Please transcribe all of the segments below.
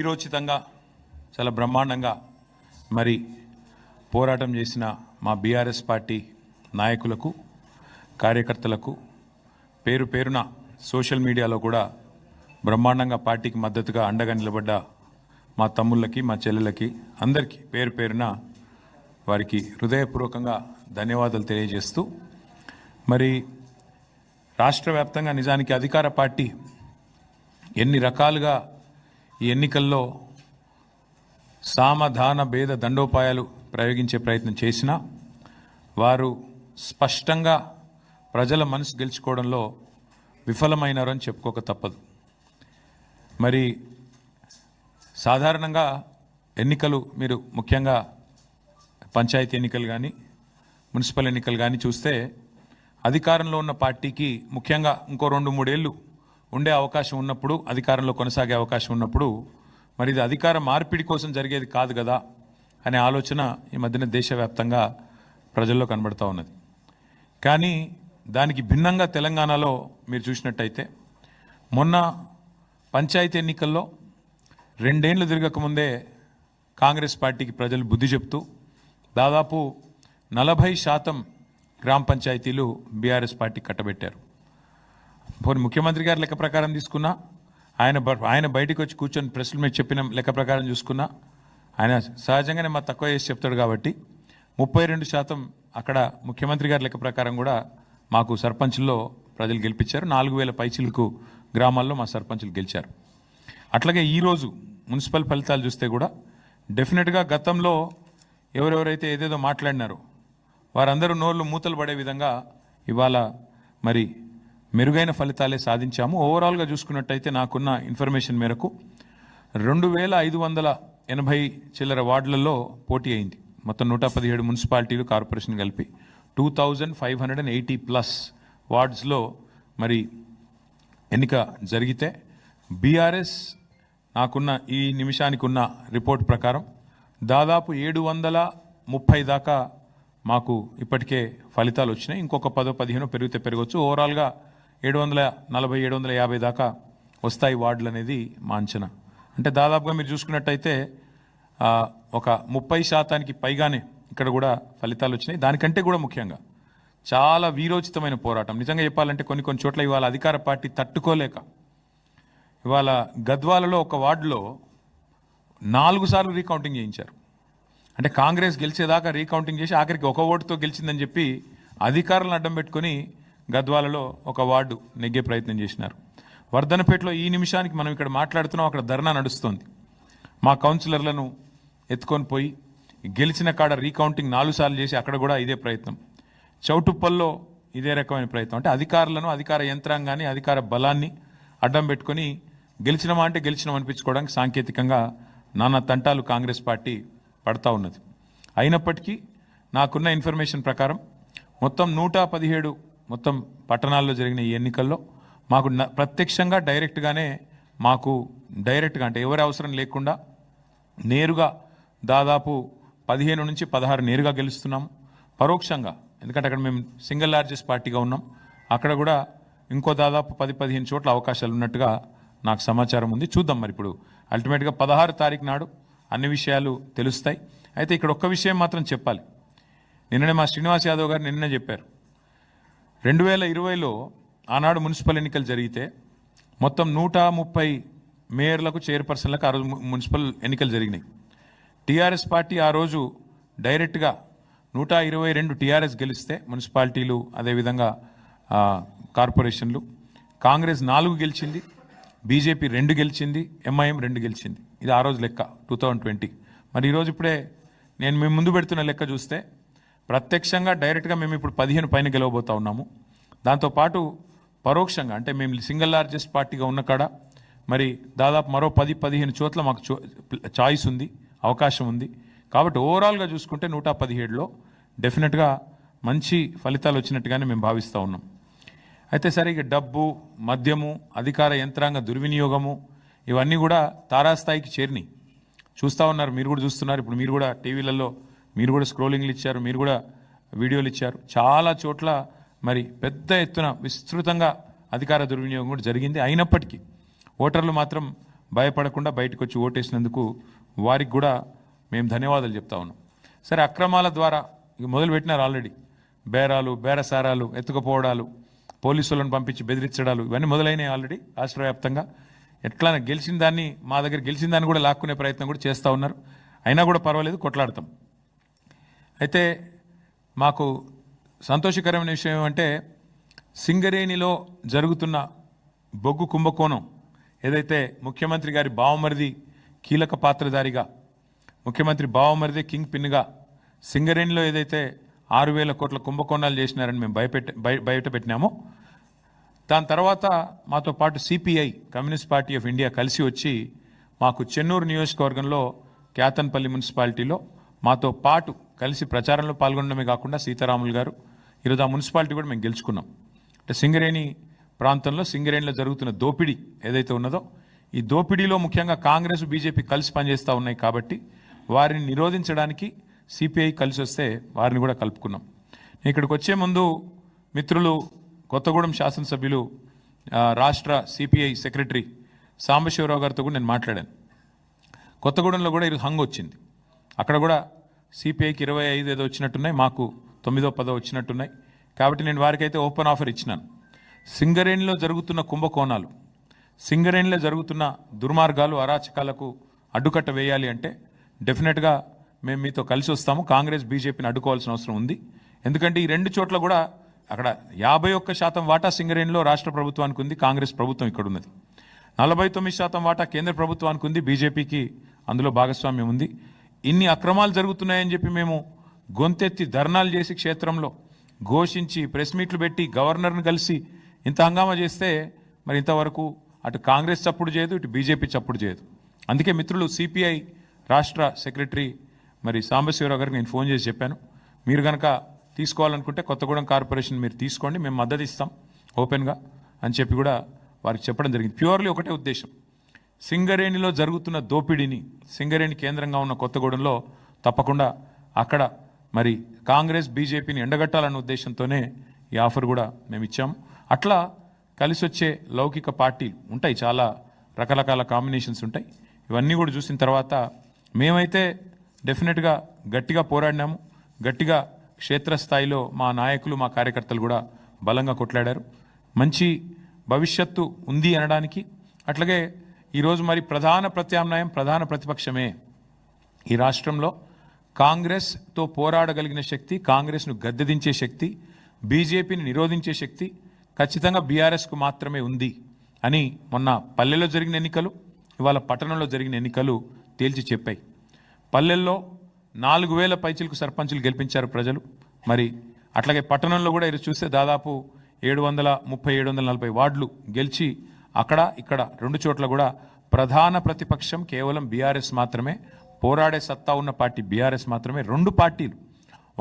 వీరోచితంగా చాలా బ్రహ్మాండంగా మరి పోరాటం చేసిన మా బీఆర్ఎస్ పార్టీ నాయకులకు కార్యకర్తలకు పేరు పేరున సోషల్ మీడియాలో కూడా బ్రహ్మాండంగా పార్టీకి మద్దతుగా అండగా నిలబడ్డ మా తమ్ముళ్ళకి మా చెల్లెలకి అందరికీ పేరు పేరున వారికి హృదయపూర్వకంగా ధన్యవాదాలు తెలియజేస్తూ మరి రాష్ట్ర వ్యాప్తంగా నిజానికి అధికార పార్టీ ఎన్ని రకాలుగా ఈ ఎన్నికల్లో సామధాన భేద దండోపాయాలు ప్రయోగించే ప్రయత్నం చేసినా వారు స్పష్టంగా ప్రజల మనసు గెలుచుకోవడంలో విఫలమైనారు అని చెప్పుకోక తప్పదు. మరి సాధారణంగా ఎన్నికలు మీరు ముఖ్యంగా పంచాయతీ ఎన్నికలు కానీ మున్సిపల్ ఎన్నికలు కానీ చూస్తే అధికారంలో ఉన్న పార్టీకి ముఖ్యంగా ఇంకో రెండు మూడేళ్ళు ఉండే అవకాశం ఉన్నప్పుడు అధికారంలో కొనసాగే అవకాశం ఉన్నప్పుడు మరి ఇది అధికార మార్పిడి కోసం జరిగేది కాదు కదా అనే ఆలోచన ఈ మధ్యన దేశవ్యాప్తంగా ప్రజల్లో కనబడతా ఉన్నది. కానీ దానికి భిన్నంగా తెలంగాణలో మీరు చూసినట్టయితే మొన్న పంచాయతీ ఎన్నికల్లో రెండేళ్ళు తిరగకముందే కాంగ్రెస్ పార్టీకి ప్రజలు బుద్ధి చెప్తూ దాదాపు నలభై శాతం గ్రామ పంచాయతీలు బీఆర్ఎస్ పార్టీ కట్టబెట్టారు. పోనీ ముఖ్యమంత్రి గారి లెక్క ప్రకారం తీసుకున్నా ఆయన బ- ఆయన బయటికి వచ్చి కూర్చొని ప్రశ్నలు మీద చెప్పిన లెక్క ప్రకారం చూసుకున్నా ఆయన సహజంగానే మా తక్కువ చేసి చెప్తాడు కాబట్టి ముప్పై రెండు శాతం అక్కడ ముఖ్యమంత్రి గారి లెక్క ప్రకారం కూడా మాకు సర్పంచ్లో ప్రజలు గెలిపించారు. నాలుగు వేల పైచిలకు గ్రామాల్లో మా సర్పంచులు గెలిచారు. అట్లాగే ఈరోజు మున్సిపల్ ఫలితాలు చూస్తే కూడా డెఫినెట్గా గతంలో ఎవరెవరైతే ఏదేదో మాట్లాడినారో వారందరూ నోళ్ళు మూతలు పడే విధంగా ఇవాళ మరి మెరుగైన ఫలితాలే సాధించాము. ఓవరాల్గా చూసుకున్నట్టయితే నాకున్న ఇన్ఫర్మేషన్ మేరకు రెండు వేల ఐదు వందల ఎనభై చిల్లర వార్డులలో పోటీ అయింది. మొత్తం నూట పదిహేడు మున్సిపాలిటీలు కార్పొరేషన్ కలిపి two thousand five hundred and eighty plus వార్డ్స్లో మరి ఎన్నిక జరిగితే బీఆర్ఎస్ నాకున్న ఈ నిమిషానికి ఉన్న రిపోర్ట్ ప్రకారం దాదాపు ఏడు వందల ముప్పై దాకా మాకు ఇప్పటికే ఫలితాలు వచ్చినాయి. ఇంకొక పదో పదిహేను పెరిగితే పెరగవచ్చు. ఓవరాల్గా ఏడు వందల నలభై ఏడు వందల యాభై దాకా వస్తాయి వార్డులు అనేది మా అంచనా. అంటే దాదాపుగా మీరు చూసుకున్నట్టయితే ఒక ముప్పై శాతానికి పైగానే ఇక్కడ కూడా ఫలితాలు వచ్చినాయి. దానికంటే కూడా ముఖ్యంగా చాలా వీరోచితమైన పోరాటం. నిజంగా చెప్పాలంటే కొన్ని కొన్ని చోట్ల ఇవాళ అధికార పార్టీ తట్టుకోలేక ఇవాళ గద్వాలలో ఒక వార్డులో నాలుగు సార్లు రీకౌంటింగ్ చేయించారు. అంటే కాంగ్రెస్ గెలిచేదాకా రీకౌంటింగ్ చేసి ఆఖరికి ఒక ఓటుతో గెలిచిందని చెప్పి అధికారులను అడ్డం పెట్టుకొని గద్వాలలో ఒక వార్డు నెగ్గే ప్రయత్నం చేసినారు. వర్ధనపేటలో ఈ నిమిషానికి మనం ఇక్కడ మాట్లాడుతున్నాం అక్కడ ధర్నా నడుస్తోంది. మా కౌన్సిలర్లను ఎత్తుకొని పోయి గెలిచిన కాడ రీకౌంటింగ్ నాలుగు సార్లు చేసి అక్కడ కూడా ఇదే ప్రయత్నం. చౌటుప్పల్లో ఇదే రకమైన ప్రయత్నం. అంటే అధికారులను అధికార యంత్రాంగాన్ని అధికార బలాన్ని అడ్డం పెట్టుకొని గెలిచినమా అంటే గెలిచినాం అనిపించుకోవడానికి సాంకేతికంగా నానా తంటాలు కాంగ్రెస్ పార్టీ పడతా ఉన్నది. అయినప్పటికీ నాకున్న ఇన్ఫర్మేషన్ ప్రకారం మొత్తం నూట పదిహేడు మొత్తం పట్టణాల్లో జరిగిన ఈ ఎన్నికల్లో మాకు న- ప్రత్యక్షంగా డైరెక్ట్గానే మాకు డైరెక్ట్గా అంటే ఎవరి అవసరం లేకుండా నేరుగా దాదాపు పదిహేను నుంచి పదహారు నేరుగా గెలుస్తున్నాము. పరోక్షంగా. ఎందుకంటే అక్కడ మేము సింగిల్ లార్జెస్ట్ పార్టీగా ఉన్నాం. అక్కడ కూడా ఇంకో దాదాపు పది పదిహేను చోట్ల అవకాశాలు ఉన్నట్టుగా నాకు సమాచారం ఉంది. చూద్దాం మరి ఇప్పుడు. అల్టిమేట్గా పదహారు తారీఖు నాడు అన్ని విషయాలు తెలుస్తాయి. అయితే ఇక్కడ ఒక్క విషయం మాత్రం చెప్పాలి. నిన్ననే మా శ్రీనివాస్ యాదవ్ గారు నిన్ననే చెప్పారు. రెండు వేల ఇరవైలో ఆనాడు మున్సిపల్ ఎన్నికలు జరిగితే మొత్తం నూట ముప్పై మేయర్లకు చైర్పర్సన్లకు ఆ రోజు మున్సిపల్ ఎన్నికలు జరిగినాయి. టీఆర్ఎస్ పార్టీ ఆ రోజు డైరెక్ట్గా నూట ఇరవై రెండు టీఆర్ఎస్ గెలిస్తే మున్సిపాలిటీలు అదేవిధంగా కార్పొరేషన్లు. కాంగ్రెస్ నాలుగు గెలిచింది బీజేపీ రెండు గెలిచింది ఎంఐఎం రెండు గెలిచింది. ఇది ఆ రోజు లెక్క టూ థౌజండ్ ట్వంటీ. మరి ఈరోజు ఇప్పుడే నేను మేము ముందు పెడుతున్న లెక్క చూస్తే ప్రత్యక్షంగా డైరెక్ట్గా మేము ఇప్పుడు పదిహేను పైన గెలవబోతా ఉన్నాము. దాంతోపాటు పరోక్షంగా అంటే మేము సింగిల్ లార్జెస్ట్ పార్టీగా ఉన్న కాడ మరి దాదాపు మరో పది పదిహేను చోట్ల మాకు చో- చాయిస్ ఉంది అవకాశం ఉంది. కాబట్టి ఓవరాల్గా చూసుకుంటే నూట పదిహేడులో డెఫినెట్గా మంచి ఫలితాలు వచ్చినట్టుగానే మేము భావిస్తూ ఉన్నాం. అయితే సరే ఇక డబ్బు మద్యము అధికార యంత్రాంగ దుర్వినియోగము ఇవన్నీ కూడా తారాస్థాయికి చేరినాయి. చూస్తూ ఉన్నారు మీరు కూడా చూస్తున్నారు ఇప్పుడు మీరు కూడా టీవీలలో మీరు కూడా స్క్రోలింగ్లు ఇచ్చారు మీరు కూడా వీడియోలు ఇచ్చారు. చాలా చోట్ల మరి పెద్ద ఎత్తున విస్తృతంగా అధికార దుర్వినియోగం కూడా జరిగింది. అయినప్పటికీ ఓటర్లు మాత్రం భయపడకుండా బయటకు వచ్చి ఓటేసినందుకు వారికి కూడా మేము ధన్యవాదాలు చెప్తా ఉన్నాం. సరే అక్రమాల ద్వారా మొదలుపెట్టినారు మొదలు పెట్టినారు ఆల్రెడీ. బేరాలు బేరసారాలు ఎత్తుకుపోవడాలు పోలీసులను పంపించి బెదిరించడాలు ఇవన్నీ మొదలైనాయి ఆల్రెడీ రాష్ట్ర వ్యాప్తంగా ఎట్లా గెలిచిన దాన్ని మా దగ్గర గెలిచిన దాన్ని కూడా లాక్కునే ప్రయత్నం కూడా చేస్తూ ఉన్నారు. అయినా కూడా పర్వాలేదు కొట్లాడతాం. అయితే మాకు సంతోషకరమైన విషయం ఏమంటే సింగరేణిలో జరుగుతున్న బొగ్గు కుంభకోణం ఏదైతే ముఖ్యమంత్రి గారి బావమరిది కీలక పాత్రధారిగా ముఖ్యమంత్రి బావమరిది కింగ్ పిన్గా సింగరేణిలో ఏదైతే ఆరు వేల కోట్ల కుంభకోణాలు చేసినారని మేము భయపెట్ట బయ- బయట పెట్టినామో. దాని తర్వాత మాతో పాటు CPI communist party of India కలిసి వచ్చి మాకు చెన్నూరు నియోజకవర్గంలో క్యాతన్పల్లి మున్సిపాలిటీలో మాతో పాటు కలిసి ప్రచారంలో పాల్గొనడమే కాకుండా సీతారాములు గారు ఈరోజు ఆ మున్సిపాలిటీ కూడా మేము గెలుచుకున్నాం. అంటే సింగరేణి ప్రాంతంలో సింగరేణిలో జరుగుతున్న దోపిడీ ఏదైతే ఉన్నదో ఈ దోపిడీలో ముఖ్యంగా కాంగ్రెస్ బీజేపీ కలిసి పనిచేస్తూ ఉన్నాయి కాబట్టి వారిని నిరోధించడానికి సిపిఐ కలిసి వస్తే వారిని కూడా కలుపుకున్నాం. నేను ఇక్కడికి వచ్చే ముందు మిత్రులు కొత్తగూడెం శాసనసభ్యులు రాష్ట్ర సిపిఐ సెక్రటరీ సాంబశివరావు గారితో కూడా నేను మాట్లాడాను. కొత్తగూడెంలో కూడా ఈరోజు హంగ్ వచ్చింది. అక్కడ కూడా సిపిఐకి ఇరవై ఐదు ఏదో వచ్చినట్టున్నాయి మాకు తొమ్మిదో పదో వచ్చినట్టున్నాయి. కాబట్టి నేను వారికైతే ఓపెన్ ఆఫర్ ఇచ్చినాను. సింగరేణిలో జరుగుతున్న కుంభకోణాలు సింగరేణిలో జరుగుతున్న దుర్మార్గాలు అరాచకాలకు అడ్డుకట్ట వేయాలి అంటే డెఫినెట్గా మేము మీతో కలిసి వస్తాము. కాంగ్రెస్ బీజేపీని అడ్డుకోవాల్సిన అవసరం ఉంది. ఎందుకంటే ఈ రెండు చోట్ల కూడా అక్కడ యాభై ఒక్క శాతం వాటా సింగరేణిలో రాష్ట్ర ప్రభుత్వానికి ఉంది కాంగ్రెస్ ప్రభుత్వం ఇక్కడ ఉన్నది. నలభై తొమ్మిది శాతం వాటా కేంద్ర ప్రభుత్వానికి ఉంది బీజేపీకి అందులో భాగస్వామ్యం ఉంది. ఇన్ని అక్రమాలు జరుగుతున్నాయని చెప్పి మేము గొంతెత్తి ధర్నాలు చేసి క్షేత్రంలో ఘోషించి ప్రెస్ మీట్లు పెట్టి గవర్నర్ను కలిసి ఇంత హంగామా చేస్తే మరి ఇంతవరకు అటు కాంగ్రెస్ చప్పుడు చేయదు ఇటు బీజేపీ చప్పుడు చేయదు. అందుకే మిత్రులు సిపిఐ రాష్ట్ర సెక్రటరీ మరి సాంబశివరావు గారికి నేను ఫోన్ చేసి చెప్పాను. మీరు కనుక తీసుకోవాలనుకుంటే కొత్తగూడెం కార్పొరేషన్ మీరు తీసుకోండి మేము మద్దతు ఇస్తాం ఓపెన్గా అని చెప్పి కూడా వారికి చెప్పడం జరిగింది. ప్యూర్లీ ఒకటే ఉద్దేశం. సింగరేణిలో జరుగుతున్న దోపిడీని సింగరేణి కేంద్రంగా ఉన్న కొత్తగూడెంలో తప్పకుండా అక్కడ మరి కాంగ్రెస్ బీజేపీని ఎండగట్టాలన్న ఉద్దేశంతోనే ఈ ఆఫర్ కూడా మేము ఇచ్చాం. అట్లా కలిసి వచ్చే లౌకిక పార్టీలు ఉంటాయి చాలా రకరకాల కాంబినేషన్స్ ఉంటాయి. ఇవన్నీ కూడా చూసిన తర్వాత మేమైతే డెఫినెట్గా గట్టిగా పోరాడినాము. గట్టిగా క్షేత్రస్థాయిలో మా నాయకులు మా కార్యకర్తలు కూడా బలంగా కొట్లాడారు. మంచి భవిష్యత్తు ఉంది అనడానికి అట్లాగే ఈరోజు మరి ప్రధాన ప్రత్యామ్నాయం ప్రధాన ప్రతిపక్షమే. ఈ రాష్ట్రంలో కాంగ్రెస్తో పోరాడగలిగిన శక్తి కాంగ్రెస్ను గద్దెదించే శక్తి బీజేపీని నిరోధించే శక్తి ఖచ్చితంగా బీఆర్ఎస్కు మాత్రమే ఉంది అని మొన్న పల్లెల్లో జరిగిన ఎన్నికలు ఇవాళ పట్టణంలో జరిగిన ఎన్నికలు తేల్చి చెప్పాయి. పల్లెల్లో నాలుగు వేల పైచిలకు సర్పంచులు గెలిపించారు ప్రజలు. మరి అట్లాగే పట్టణంలో కూడా ఇది చూస్తే దాదాపు ఏడు వందల ముప్పై ఏడు వందల నలభై వార్డులు గెలిచి అక్కడ ఇక్కడ రెండు చోట్ల కూడా ప్రధాన ప్రతిపక్షం కేవలం బీఆర్ఎస్ మాత్రమే పోరాడే సత్తా ఉన్న పార్టీ బీఆర్ఎస్ మాత్రమే రెండు పార్టీలు.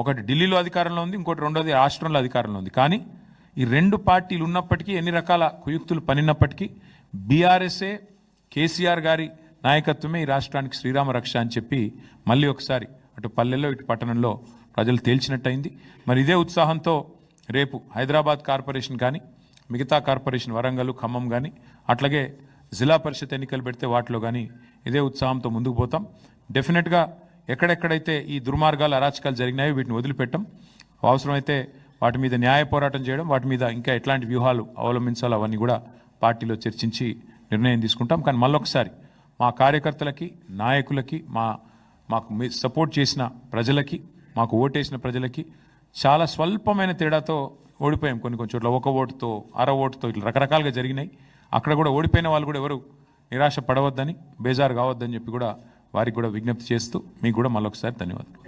ఒకటి ఢిల్లీలో అధికారంలో ఉంది ఇంకోటి రెండోది రాష్ట్రంలో అధికారంలో ఉంది. కానీ ఈ రెండు పార్టీలు ఉన్నప్పటికీ ఎన్ని రకాల కుయుక్తులు పనినప్పటికీ బీఆర్ఎస్ఏ కేసీఆర్ గారి నాయకత్వమే ఈ రాష్ట్రానికి శ్రీరామ రక్ష అని చెప్పి మళ్ళీ ఒకసారి అటు పల్లెల్లో ఇటు పట్టణంలో ప్రజలు తేల్చినట్టయింది. మరి ఇదే ఉత్సాహంతో రేపు హైదరాబాద్ కార్పొరేషన్ కానీ మిగతా కార్పొరేషన్ వరంగల్ ఖమ్మం కానీ అట్లాగే జిల్లా పరిషత్ ఎన్నికలు పెడితే వాటిలో కానీ ఇదే ఉత్సాహంతో ముందుకు పోతాం. డెఫినెట్గా ఎక్కడెక్కడైతే ఈ దుర్మార్గాలు అరాచకాలు జరిగినాయో వీటిని వదిలిపెట్టం. అవసరమైతే వాటి మీద న్యాయ పోరాటం చేయడం వాటి మీద ఇంకా ఎట్లాంటి వ్యూహాలు అవలంబించాలో అవన్నీ కూడా పార్టీలో చర్చించి నిర్ణయం తీసుకుంటాం. కానీ మళ్ళొకసారి మా కార్యకర్తలకి నాయకులకి మా మాకు మీ సపోర్ట్ చేసిన ప్రజలకి మాకు ఓటేసిన ప్రజలకి చాలా స్వల్పమైన తేడాతో ఓడిపోయాం కొన్ని కొన్ని చోట్ల. ఒక ఓటుతో అర ఓటుతో ఇట్లా రకరకాలుగా జరిగినాయి. అక్కడ కూడా ఓడిపోయిన వాళ్ళు కూడా ఎవరు నిరాశ పడవద్దని బేజారు కావద్దని చెప్పి కూడా వారికి కూడా విజ్ఞప్తి చేస్తూ మీకు కూడా మళ్ళొకసారి ధన్యవాదాలు.